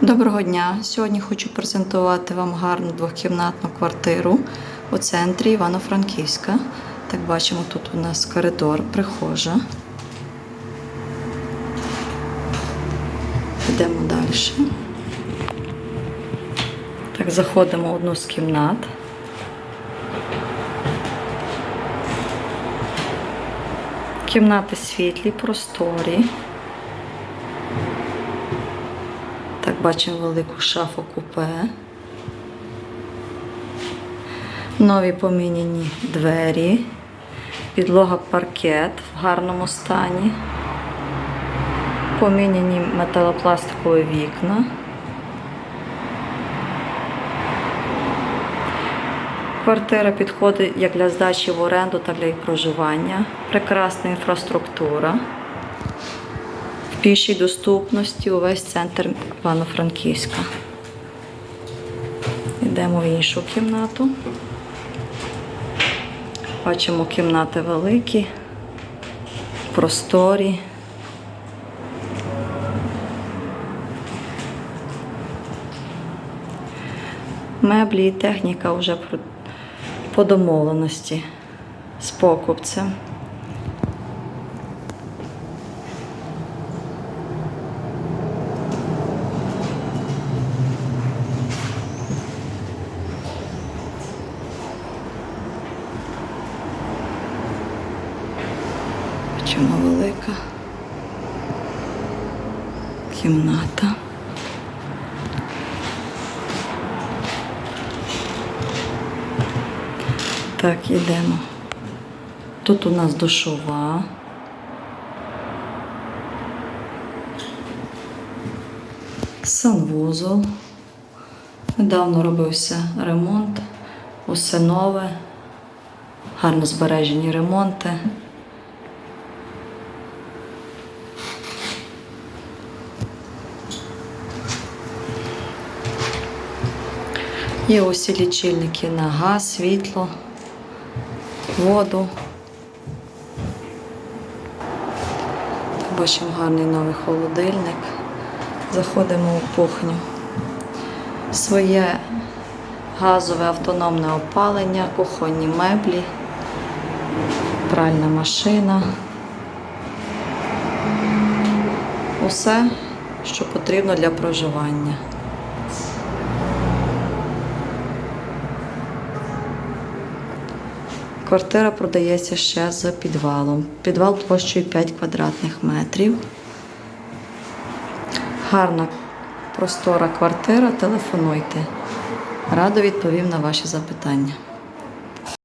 Доброго дня! Сьогодні хочу презентувати вам гарну двохкімнатну квартиру у центрі Івано-Франківська. Так бачимо, тут у нас коридор, прихожа. Йдемо далі. Так, заходимо в одну з кімнат. Кімнати світлі, просторі. Так, бачимо велику шафу купе. Нові поміняні двері, підлога паркет в гарному стані, поміняні металопластикові вікна. Квартира підходить як для здачі в оренду, так і для проживання. Прекрасна інфраструктура. Пішій доступності увесь центр Івано-Франківська. Йдемо в іншу кімнату. Бачимо кімнати великі, просторі. Меблі і техніка вже по домовленості з покупцем. Чому велика кімната. Так, ідемо. Тут у нас душова. Санвузол. Недавно робився ремонт. Усе нове. Гарно збережені ремонти. Є усі лічильники на газ, світло, воду. Бачимо гарний новий холодильник. Заходимо у кухню. Своє газове автономне опалення, кухонні меблі, пральна машина. Усе, що потрібно для проживання. Квартира продається ще з підвалом. Підвал площею 5 квадратних метрів. Гарна простора квартира. Телефонуйте. Радо відповім на ваші запитання.